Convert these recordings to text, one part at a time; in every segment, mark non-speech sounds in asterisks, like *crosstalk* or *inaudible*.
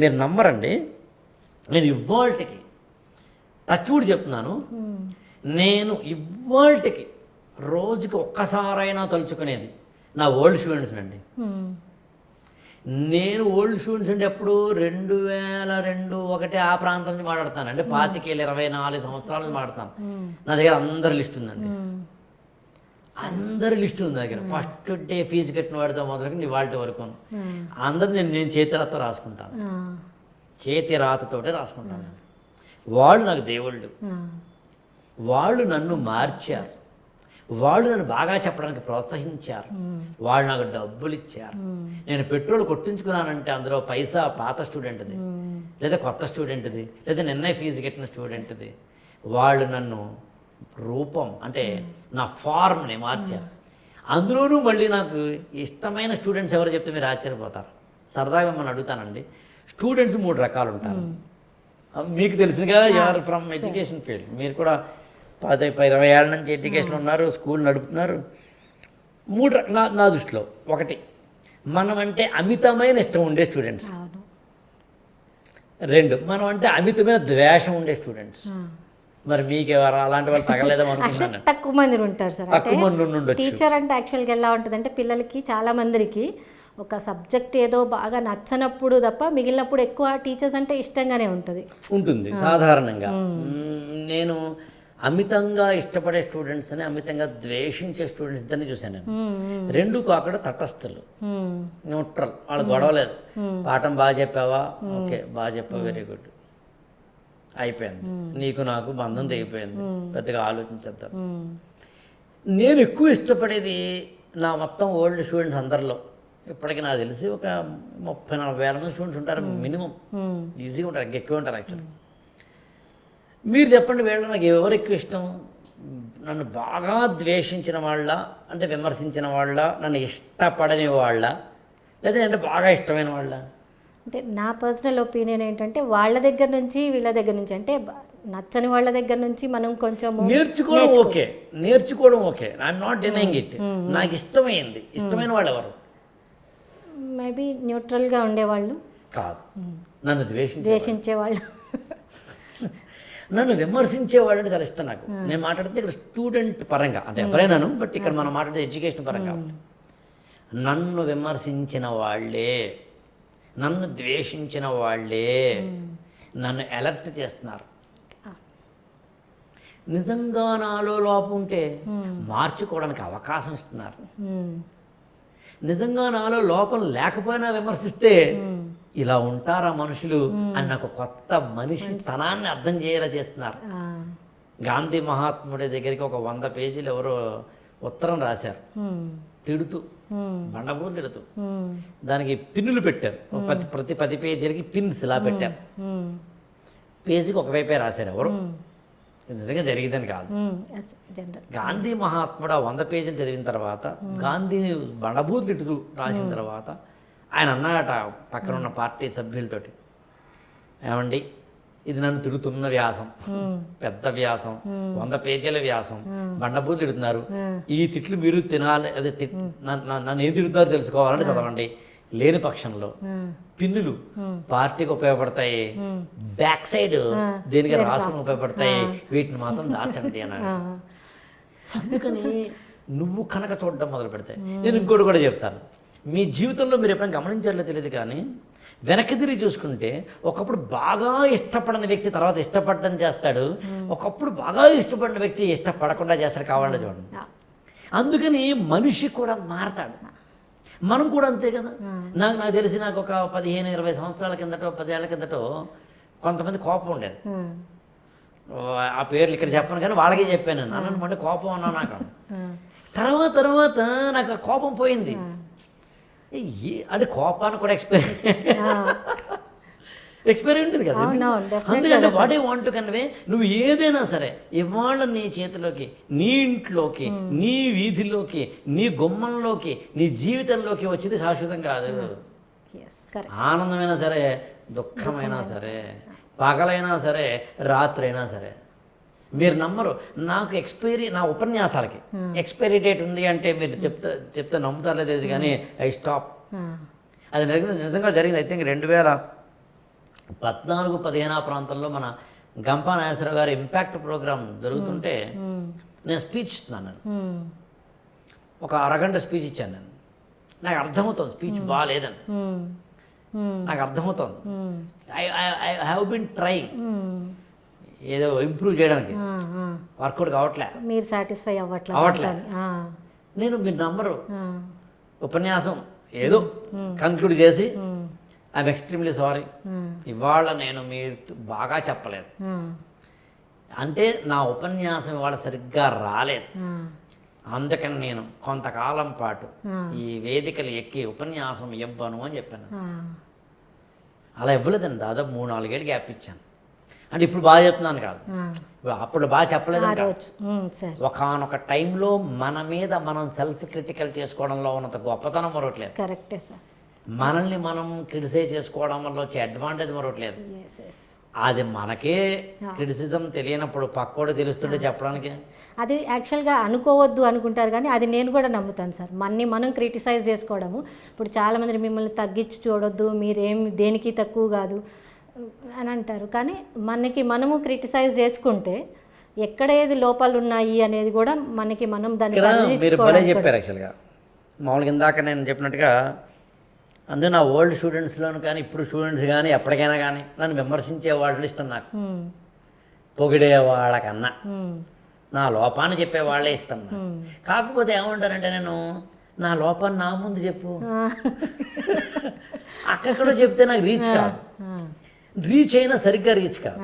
మీరు నమ్మరండి. నేను ఇవాల్టికి టచ్ కూడా చెప్తున్నాను. నేను ఇవాల్టికి రోజుకి ఒక్కసారైనా తలుచుకునేది నా ఓల్డ్ స్టూడెంట్స్ అండి. నేను ఓల్డ్ స్టూడెంట్స్ అంటే ఎప్పుడు రెండు వేల రెండు ఒకటి ఆ ప్రాంతం నుంచి మాట్లాడతాను అంటే పాతికేళ్ళు ఇరవై నాలుగు సంవత్సరాల నుంచి మాట్లాడతాను. నా దగ్గర అందరి లిస్ట్ ఉందండి. అందరి లిస్ట్ ఉంది నా దగ్గర. ఫస్ట్ డే ఫీజు కట్టిన వాడితో మొదలుకొని ఇవాళ వరకు. అందరు నేను నేను చేతి రాత రాసుకుంటాను. చేతి రాతతోటే రాసుకుంటాను వాళ్ళు నాకు దేవుళ్ళు. వాళ్ళు నన్ను మార్చారు. వాళ్ళు నన్ను బాగా చెప్పడానికి ప్రోత్సహించారు. వాళ్ళు నాకు డబ్బులు ఇచ్చారు. నేను పెట్రోల్ కొట్టించుకున్నానంటే అందులో పైసా పాత స్టూడెంట్ది. లేదా కొత్త స్టూడెంట్ది. లేదా నిన్నే ఫీజు కట్టిన స్టూడెంట్ది. వాళ్ళు నన్ను రూపం అంటే నా ఫార్మ్ని మార్చారు అందులోనూ మళ్ళీ నాకు ఇష్టమైన స్టూడెంట్స్ ఎవరు చెప్తే మీరు ఆశ్చర్యపోతారు. సరదాగా మిమ్మల్ని అడుగుతానండి. స్టూడెంట్స్ మూడు రకాలు ఉంటారు మీకు తెలిసిందిగా యూఆర్ ఫ్రమ్ ఎడ్యుకేషన్ ఫీల్డ్? మీరు కూడా పది ఇరవై ఏళ్ళ నుంచి ఎడ్యుకేషన్ ఉన్నారు స్కూల్ నడుపుతున్నారు. మూడు నా నా దృష్టిలో ఒకటి మనం అంటే అమితమైన ఇష్టం ఉండే స్టూడెంట్స్. రెండు మనం అంటే అమితమైన ద్వేషం ఉండే స్టూడెంట్స్. మరి మీకు అలాంటి వాళ్ళు తగలేదేమో తక్కువ మంది ఉంటారు సార్. తక్కువ మంది ఉండొచ్చు. టీచర్ అంటే యాక్చువల్గా ఎలా ఉంటుంది అంటే పిల్లలకి చాలా మందికి ఒక సబ్జెక్ట్ ఏదో బాగా నచ్చనప్పుడు తప్ప మిగిలినప్పుడు ఎక్కువ టీచర్స్ అంటే ఇష్టంగానే ఉంటుంది. ఉంటుంది సాధారణంగా. నేను అమితంగా ఇష్టపడే స్టూడెంట్స్ని అమితంగా ద్వేషించే స్టూడెంట్స్ ఇద్దరిని చూశాను నేను. రెండు కాకుండా తటస్థులు. న్యూట్రల్ వాళ్ళు గొడవలేదు పాఠం బాగా చెప్పావా? ఓకే బాగా చెప్పావు వెరీ గుడ్. అయిపోయింది. నీకు నాకు బంధం తెగిపోయింది. పెద్దగా ఆలోచించేద్దాం. నేను ఎక్కువ ఇష్టపడేది నా మొత్తం ఓల్డ్ స్టూడెంట్స్ అందరిలో. ఇప్పటికి నాకు తెలిసి ఒక ముప్పై నలభై వేల మంది స్టూడెంట్స్ ఉంటారు మినిమం. ఈజీగా ఉంటారు ఎక్కువ ఉంటారు యాక్చువల్లీ మీరు చెప్పండి వీళ్ళు నాకు ఎవరు ఎక్కువ ఇష్టం? నన్ను బాగా ద్వేషించిన వాళ్ళ అంటే విమర్శించిన వాళ్ళ నన్ను ఇష్టపడని వాళ్ళ లేదా అంటే బాగా ఇష్టమైన వాళ్ళ? అంటే నా పర్సనల్ ఒపీనియన్ ఏంటంటే వాళ్ళ దగ్గర నుంచి వీళ్ళ దగ్గర నుంచి అంటే నచ్చని వాళ్ళ దగ్గర నుంచి మనం కొంచెం నేర్చుకోవడం ఓకే. నేర్చుకోవడం okay. I'm not denying it నాకు ఇష్టమైంది. ఇష్టమైన వాళ్ళు ఎవరు మేబీ న్యూట్రల్గా ఉండేవాళ్ళు. కాదు. నన్ను ద్వేషించే ద్వేషించే వాళ్ళు *laughs* నన్ను విమర్శించేవాడు అంటే చాలా ఇష్టం నాకు. నేను మాట్లాడితే ఇక్కడ స్టూడెంట్ పరంగా అంటే ఎవరైనాను బట్ ఇక్కడ మనం మాట్లాడే ఎడ్యుకేషన్ పరంగా నన్ను విమర్శించిన వాళ్ళే నన్ను ద్వేషించిన వాళ్ళే నన్ను అలర్ట్ చేస్తున్నారు. నిజంగా నాలో లోపం ఉంటే మార్చుకోవడానికి అవకాశం ఇస్తున్నారు. నిజంగా నాలో లోపం లేకపోయినా విమర్శిస్తే ఇలా ఉంటారా మనుషులు అని నాకు కొత్త మనిషి తనాన్ని అర్థం చేయేలా చేస్తున్నారు. గాంధీ మహాత్ముడి దగ్గరికి ఒక వంద పేజీలు ఎవరో ఉత్తరం రాశారు. తిడుతూ మ్మ్. బండబూలు తిడుతూ. దానికి పిన్నులు పెట్టారు. ఒక ప్రతి ప్రతి పది పేజీలకి పిన్స్ ఇలా పెట్టారు. మ్మ్. పేజీకి ఒకవైపే రాశారు ఎవరు? నిజంగా జరిగిందని కాదు. గాంధీ మహాత్ముడు వంద పేజీలు చదివిన తర్వాత గాంధీని బండబూతులు తిట్టుతూ రాసిన తర్వాత ఆయన అన్నాడట పక్కన ఉన్న పార్టీ సభ్యులతోటి. ఏమండి? ఇది నన్ను తిడుతున్న వ్యాసం. పెద్ద వ్యాసం. వంద పేజీల వ్యాసం. బండబూతులు తిడుతున్నారు. ఈ తిట్లు మీరు తినాలి అదే నన్ను- ఏం తిడుతున్నారో తెలుసుకోవాలంటే చదవండి. లేని పక్షంలో పిన్నులు పార్టీకి ఉపయోగపడతాయి. బ్యాక్ సైడ్ దేనికి రాసుకుని ఉపయోగపడతాయి. వీటిని మాత్రం దాచండి అన్నాడు. అందుకని నువ్వు కనుక చూడడం మొదలు పెడతాయి నేను ఇంకోటి కూడా చెప్తాను. మీ జీవితంలో మీరు ఎప్పుడైనా గమనించారో తెలియదు కానీ వెనక్కి తిరిగి చూసుకుంటే ఒకప్పుడు బాగా ఇష్టపడని వ్యక్తి తర్వాత ఇష్టపడడం చేస్తాడు. ఒకప్పుడు బాగా ఇష్టపడిన వ్యక్తి ఇష్టపడకుండా చేస్తాడు కావాలని చూడండి. అందుకని మనిషి కూడా మారతాడు. మనం కూడా అంతే కదా. నాకు నాకు తెలిసి నాకు ఒక పదిహేను ఇరవై సంవత్సరాల కిందటో పదేళ్ళ కిందటో కొంతమంది కోపం ఉండేది. ఆ పేర్లు ఇక్కడ చెప్పను కానీ వాళ్ళకే చెప్పాను నేను. అన్నను మళ్ళీ కోపం అన్నా నాకు. తర్వాత తర్వాత నాకు ఆ కోపం పోయింది. ఏ- అంటే కోపాన్ని కూడా ఎక్స్పీరియన్స్ *laughs* ఆ. ఎక్స్పైరీ ఉంటుంది కదా అందుకంటే వాట్ ఏ వాంట్ కన్వే నువ్వు ఏదైనా సరే ఇవాళ నీ చేతిలోకి నీ ఇంట్లోకి నీ వీధిలోకి నీ గుమ్మంలోకి నీ జీవితంలోకి వచ్చింది శాశ్వతం కాదు. ఆనందమైనా సరే దుఃఖమైనా సరే పగలైనా సరే రాత్రి అయినా సరే. మీరు నమ్మరు. నాకు ఎక్స్పైరీ నా ఉపన్యాసాలకి. ఎక్స్పైరీ డేట్ ఉంది అంటే మీరు చెప్తే చెప్తే నమ్ముతారు లేదు కానీ ఐ స్టాప్. అది నిజంగా నిజంగా జరిగింది. ఐ థింక్ రెండు వేల పద్నాలుగు పదిహేను ప్రాంతంలో మన గంపా నాగేశ్వరరావు గారి ఇంపాక్ట్ ప్రోగ్రామ్ జరుగుతుంటే నేను స్పీచ్ ఇస్తున్నాను నేను. ఒక అరగంట స్పీచ్ ఇచ్చాను నేను. నాకు అర్థమవుతుంది. స్పీచ్ బాగాలేదని. నాకు అర్థమవుతుంది. I I have been hmm. ఏదో ఇంప్రూవ్ చేయడానికి. వర్కౌట్ కావట్లే మీరు సాటిస్ఫై అవ్వట్లేదు అవ్వట్లే. ఆ, నేను మీరు నమ్మరు. ఉపన్యాసం ఏదో కంక్లూడ్ చేసి. I'm extremely sorry. ఇవాళ నేను మీ బాగా చెప్పలేదు. అంటే నా ఉపన్యాసం ఇవాళ సరిగ్గా రాలేదు. అందుకని నేను కొంతకాలం పాటు. ఈ వేదికలు ఎక్కి ఉపన్యాసం ఇవ్వను అని చెప్పాను. అలా ఇవ్వలేదండి దాదాపు మూడు నాలుగేళ్ళు గ్యాప్ ఇచ్చాను అంటే ఇప్పుడు బాగా చెప్తున్నాను కాదు. అప్పుడు బాగా. సరే. ఒకనొక టైంలో మన మీద మనం సెల్ఫ్ క్రిటికల్ చేసుకోవడంలో ఉన్నంత గొప్పతనం మరొకట్లేదు. కరెక్టే సార్. మనల్ని మనం క్రిటిసైజ్ చేసుకోవడం వల్ల వచ్చే అడ్వాంటేజ్ మరొకట్లేదు. ఎస్ అది మనకే క్రిటిసిజం తెలియనప్పుడు పక్కోడు తెలుస్తుంటే చెప్పడానికి? అది యాక్చువల్గా అనుకోవద్దు అనుకుంటారు కానీ అది నేను కూడా నమ్ముతాను సార్. మన్ని మనం క్రిటిసైజ్ చేసుకోవడము. ఇప్పుడు చాలామంది మిమ్మల్ని తగ్గించి చూడొద్దు మీరేం దేనికి తక్కువ కాదు. అని అంటారు కానీ మనకి మనము క్రిటిసైజ్ చేసుకుంటే ఎక్కడ ఏది లోపాలు ఉన్నాయి అనేది కూడా మనకి మనం దాన్ని మీరు భలే చెప్పారు యాక్చువల్గా మామూలుగా ఇందాక నేను చెప్పినట్టుగా అందుకే నా ఓల్డ్ స్టూడెంట్స్లోను కానీ ఇప్పుడు స్టూడెంట్స్ కానీ ఎప్పటికైనా కానీ నన్ను విమర్శించే వాళ్ళు ఇష్టం నాకు. పొగిడే వాళ్ళకన్నా. నా లోపాన్ని చెప్పే వాళ్ళే ఇష్టం నాకు. కాకపోతే ఏమంటారంటే నేను నా లోపాన్ని నా ముందు చెప్పు ఆ. అక్కడెక్కడో చెప్తే నాకు రీచ్ కాదు. రీచ్ అయినా సరిగ్గా రీచ్ కాదు.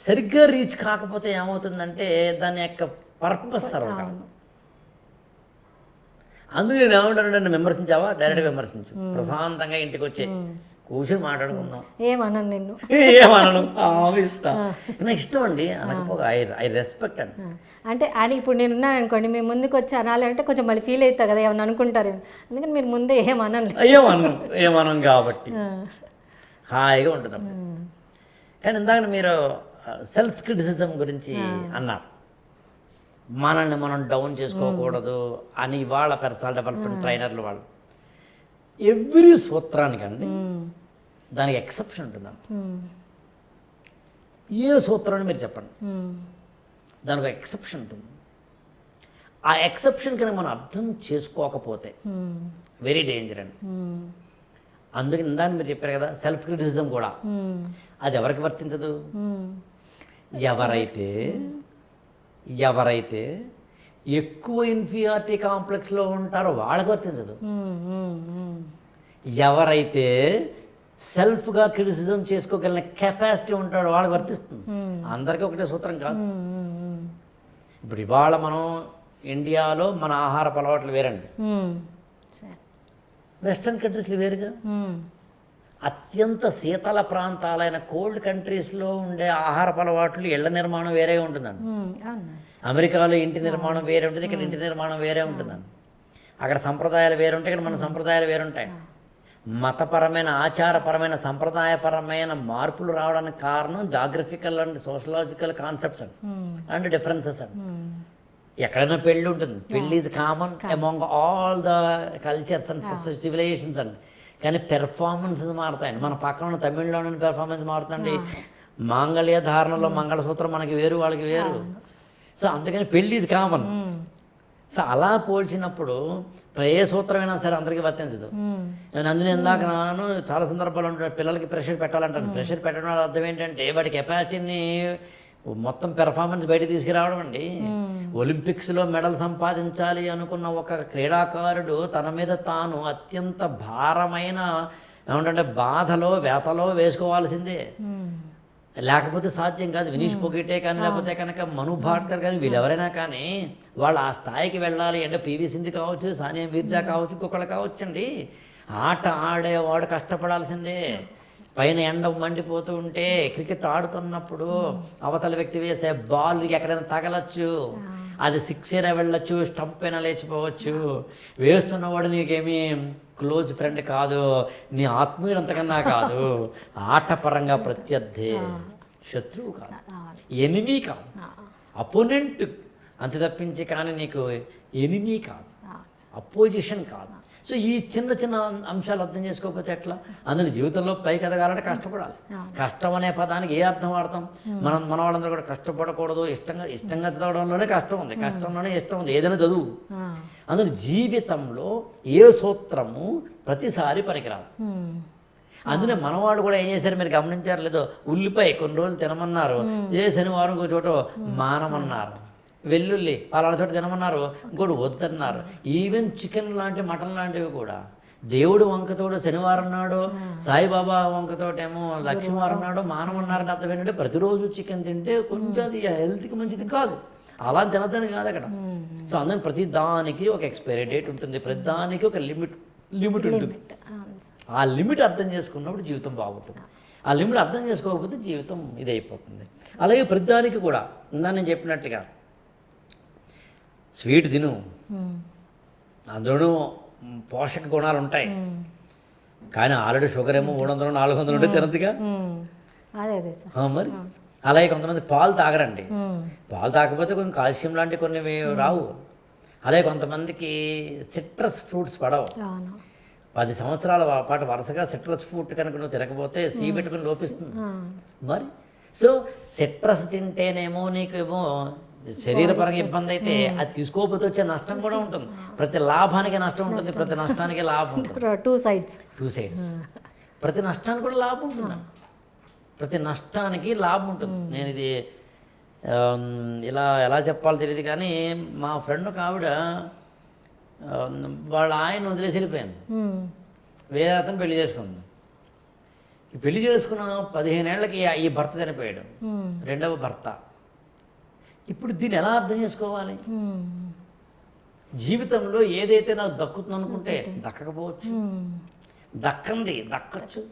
సరిగ్గా రీచ్ కాకపోతే ఏమవుతుందంటే దాని యొక్క పర్పస్ సర్వ్ కాదు. అందుకు నేను ఏమంటానంటే నన్ను విమర్శించావా? డైరెక్ట్గా విమర్శించు. ప్రశాంతంగా ఇంటికి వచ్చే కూర్చొని మాట్లాడుకుందాం. ఏమనను నిన్ను? ఏమనను? ఆవిస్తా నాకు ఇష్టం అండి ఐ ఐ రెస్పెక్ట్ అండి. అంటే అని ఇప్పుడు నేను ఉన్నాను అనుకోండి మీ ముందుకు వచ్చి అనాలి అంటే కొంచెం మళ్ళీ ఫీల్ అవుతా కదా ఏమన్నా అనుకుంటారు అందుకని మీరు ముందే ఏమనలే ఏమనం ఏమనం కాబట్టి. హాయిగా ఉంటుంది అప్పుడు. కానీ ఇందాక మీరు సెల్ఫ్ క్రిటిసిజం గురించి అన్నారు. మనల్ని మనం డౌన్ చేసుకోకూడదు అని ఇవాళ పర్సనల్ డెవలప్మెంట్ ట్రైనర్లు వాళ్ళు. ఎవ్రీ సూత్రానికండి దానికి ఎక్సెప్షన్ ఉంటుందండి. ఏ సూత్రాన్ని మీరు చెప్పండి. దానికి ఎక్సెప్షన్ ఉంటుంది. ఆ ఎక్సెప్షన్ కనుక మనం అర్థం చేసుకోకపోతే వెరీ డేంజర్ అండి. అందుకని ఇందాక మీరు చెప్పారు కదా సెల్ఫ్ క్రిటిసిజం కూడా. అది ఎవరికి వర్తించదు? ఎవరైతే ఎవరైతే ఎక్కువ ఇన్ఫీరియారిటీ కాంప్లెక్స్లో ఉంటారో వాళ్ళకి వర్తించదు. ఎవరైతే సెల్ఫ్గా క్రిటిసిజం చేసుకోగలిగిన కెపాసిటీ ఉంటాడో వాళ్ళకి వర్తిస్తుంది. అందరికీ ఒకటే సూత్రం కాదు. ఇప్పుడు ఇవాళ మనం ఇండియాలో మన ఆహార అలవాట్లు వేరండి. సరే. వెస్ట్రన్ కంట్రీస్లో వేరుగా? అత్యంత శీతల ప్రాంతాలైన కోల్డ్ కంట్రీస్లో ఉండే ఆహార అలవాట్లు ఇళ్ళ నిర్మాణం వేరే ఉంటుందండి. అమెరికాలో ఇంటి నిర్మాణం వేరే ఉంటుంది ఇక్కడ ఇంటి నిర్మాణం వేరే ఉంటుందండి. అక్కడ సంప్రదాయాలు వేరు ఉంటాయి ఇక్కడ మన సంప్రదాయాలు వేరుంటాయి మతపరమైన ఆచారపరమైన సంప్రదాయపరమైన మార్పులు రావడానికి కారణం జాగ్రఫికల్ అండ్ సోషలాజికల్ కాన్సెప్ట్స్ అండి. అండ్ డిఫరెన్సెస్ అండి. ఎక్కడైనా పెళ్ళి ఉంటుంది. పెళ్ళి is common among all the cultures and civilizations అండి కానీ పెర్ఫార్మెన్సెస్ మారుతాయండి. మన పక్కన ఉన్న తమిళలోని పెర్ఫార్మెన్స్ మారుతుంది మాంగళ్య ధారణలో మంగళసూత్రం మనకి వేరు వాళ్ళకి వేరు. సో అందుకని పెళ్ళి ఈజ్ కామన్ సో అలా పోల్చినప్పుడు ఏ సూత్రమైనా సరే అందరికీ వర్తించదు. నేను అందులో ఇందాక నాను చాలా సందర్భాలు ఉంటాడు పిల్లలకి ప్రెషర్ పెట్టాలంటాను ప్రెషర్ పెట్టడం వల్ల అర్థం ఏంటంటే వాడి కెపాసిటీని మొత్తం పెర్ఫార్మెన్స్ బయట తీసుకురావడం అండి. ఒలింపిక్స్లో మెడల్ సంపాదించాలి అనుకున్న ఒక క్రీడాకారుడు తన మీద తాను అత్యంత భారమైన ఏమంటే బాధలో వేతలో వేసుకోవాల్సిందే. లేకపోతే సాధ్యం కాదు. వినీష్ పొగిటే కానీ లేకపోతే కనుక మను భాట్కర్ కానీ వీళ్ళెవరైనా కానీ వాళ్ళు ఆ స్థాయికి వెళ్ళాలి అంటే పివి సింధు కావచ్చు సానియా మీర్జా కావచ్చు ఇంకొకళ్ళు కావచ్చు అండి ఆట ఆడేవాడు కష్టపడాల్సిందే. పైన ఎండ మండిపోతూ ఉంటే క్రికెట్ ఆడుతున్నప్పుడు అవతల వ్యక్తి వేసే బాల్ ఎక్కడైనా తగలచ్చు. అది సిక్స్ అయినా వెళ్ళొచ్చు స్టంప్ అయినా లేచిపోవచ్చు. వేస్తున్నవాడు నీకేమీ క్లోజ్ ఫ్రెండ్ కాదు. నీ ఆత్మీయుడు అంతకన్నా కాదు. *laughs* ఆటపరంగా ప్రత్యర్థి. శత్రువు కాదు. ఎనిమీ కాదు. అపోనెంట్ అంత తప్పించి కానీ నీకు ఎనిమీ కాదు. అపోజిషన్ కాదు. సో ఈ చిన్న చిన్న అంశాలు అర్థం చేసుకోకపోతే ఎట్లా? అందులో జీవితంలో పైకి ఎదగాలంటే కష్టపడాలి. కష్టం అనే పదానికి ఏ అర్థం వాడతాం? మనం మన వాళ్ళందరూ కూడా కష్టపడకూడదు ఇష్టంగా ఇష్టంగా చదవడంలోనే కష్టం ఉంది. కష్టంలోనే ఇష్టం ఉంది. ఏదైనా చదువు. అందులో జీవితంలో ఏ సూత్రము ప్రతిసారి పనికిరాదు. అందుకే మనవాళ్ళు కూడా ఏం చేశారు? మీరు గమనించారు లేదో? ఉల్లిపాయ కొన్ని రోజులు తినమన్నారు. ఏ శనివారం ఇంకో చోట మానమన్నారు. వెల్లుల్లి పలానా చోట తినమన్నారు ఇంకోటి వద్దన్నారు. ఈవెన్ చికెన్ లాంటి మటన్ లాంటివి కూడా. దేవుడు వంకతోడు శనివారం నాడు సాయిబాబా వంకతోటేమో లక్ష్మీవారం నాడు మానమన్నారని అర్థం ఏంటంటే ప్రతిరోజు చికెన్ తింటే కొంచెం అది హెల్త్కి మంచిది కాదు. అలా తినద్దని కాదు అక్కడ. సో అందుకని ప్రతి దానికి ఒక ఎక్స్పైరీ డేట్ ఉంటుంది. ప్రతి దానికి ఒక లిమిట్ లిమిట్ ఉంటుంది. ఆ లిమిట్ అర్థం చేసుకున్నప్పుడు జీవితం బాగుంటుంది. ఆ లిమిట్ అర్థం చేసుకోకపోతే జీవితం ఇదైపోతుంది. అలాగే ప్రతిదానికి కూడా ఇందా నేను చెప్పినట్టుగా స్వీట్ తిను. అందులోనూ పోషక గుణాలు ఉంటాయి. కానీ ఆల్రెడీ షుగర్ ఏమో మూడు వందలు నాలుగు వందలు ఉంటే ఆ, మరి? అలాగే కొంతమంది పాలు తాగరండి. పాలు తాగకపోతే కొంచెం కాల్షియం లాంటి కొన్ని రావు. అలాగే కొంతమందికి సిట్రస్ ఫ్రూట్స్ పడవు. పది సంవత్సరాల పాటు వరుసగా సిట్రస్ ఫ్రూట్ కనుక నువ్వు తినకపోతే సి విటమిన్ లోపిస్తుంది. మరి? సో సిట్రస్ తింటేనేమో నీకేమో శరీరపరంగా ఇబ్బంది అయితే అది తీసుకోకపోతే వచ్చే నష్టం కూడా ఉంటుంది. ప్రతి లాభానికి నష్టం ఉంటుంది ప్రతి నష్టానికి లాభం ఉంటుంది. టూ సైడ్స్ టూ సైడ్స్ ప్రతి నష్టానికి కూడా లాభం ఉంటుంది. ప్రతి నష్టానికి లాభం ఉంటుంది. నేను ఇది ఇలా ఎలా చెప్పాలో తెలియదు కానీ మా ఫ్రెండ్ ఒక ఆవిడ ఆమ్, వాళ్ళ ఆయన వదిలేసి వెళ్ళిపోయింది వేరే అతను పెళ్ళి చేసుకుంది. ఈ పెళ్ళి చేసుకున్న పదిహేనేళ్ళకి ఈ భర్త చనిపోయాడు. రెండవ భర్త. ఇప్పుడు దీన్ని ఎలా అర్థం చేసుకోవాలి? జీవితంలో ఏదైతే నాకు దక్కుతుంది అనుకుంటే దక్కకపోవచ్చు. దక్కంది దక్కచ్చు.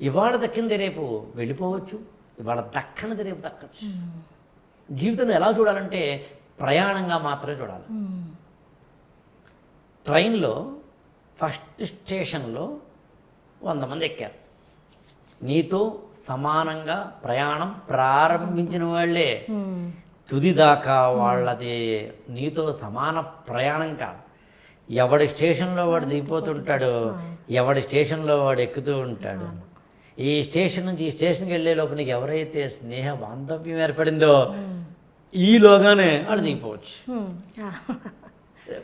ఇవాళ దక్కింది రేపు వెళ్ళిపోవచ్చు. ఇవాళ దక్కనిది రేపు దక్కచ్చు. జీవితంలో ఎలా చూడాలంటే ప్రయాణంగా మాత్రమే చూడాలి. ట్రైన్లో ఫస్ట్ స్టేషన్లో వంద మంది ఎక్కారు. నీతో సమానంగా ప్రయాణం ప్రారంభించిన వాళ్ళే. తుది దాకా వాళ్ళది నీతో సమాన ప్రయాణం కాదు. ఎవడి స్టేషన్లో వాడు దిగిపోతుంటాడు ఎవడి స్టేషన్లో వాడు ఎక్కుతూ ఉంటాడు. ఈ స్టేషన్ నుంచి ఈ స్టేషన్కి వెళ్ళే లోపు నీకు ఎవరైతే స్నేహ బాంధవ్యం ఏర్పడిందో ఈలోగానే వాడు దిగిపోవచ్చు.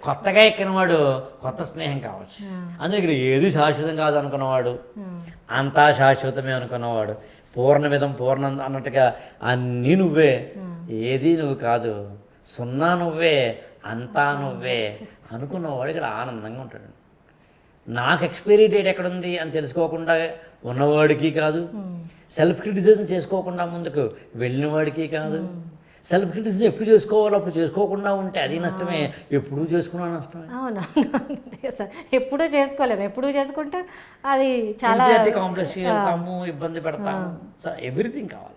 కొత్తగా ఎక్కినవాడు కొత్త స్నేహం కావచ్చు. అందుకే ఇక్కడ ఏది శాశ్వతం కాదు అనుకున్నవాడు అంతా శాశ్వతమే అనుకున్నవాడు. పూర్ణమిదం పూర్ణం అన్నట్టుగా అన్నీ నువ్వే. ఏది నువ్వు కాదు. సున్నా నువ్వే. అంతా నువ్వే. అనుకున్నవాడు ఇక్కడ ఆనందంగా ఉంటాడు. నాకు ఎక్స్పైరీ డేట్ ఎక్కడుంది? అని తెలుసుకోకుండా ఉన్నవాడికి కాదు. సెల్ఫ్ క్రిటిసిజం చేసుకోకుండా ముందుకు వెళ్ళిన వాడికి కాదు సెల్ఫ్ క్రిటిసిజం ఎప్పుడు చేసుకోవాలో అప్పుడు చేసుకోకుండా ఉంటే అది నష్టమే. ఎప్పుడు చేసుకున్నా నష్టమే. అవును సార్ *laughs* ఎప్పుడూ చేసుకోలేము. ఎప్పుడూ చేసుకుంటే అది చాలా కాంప్లెక్స్ వెళ్తాము ఇబ్బంది పెడతాము. ఎవ్రీథింగ్ కావాలి.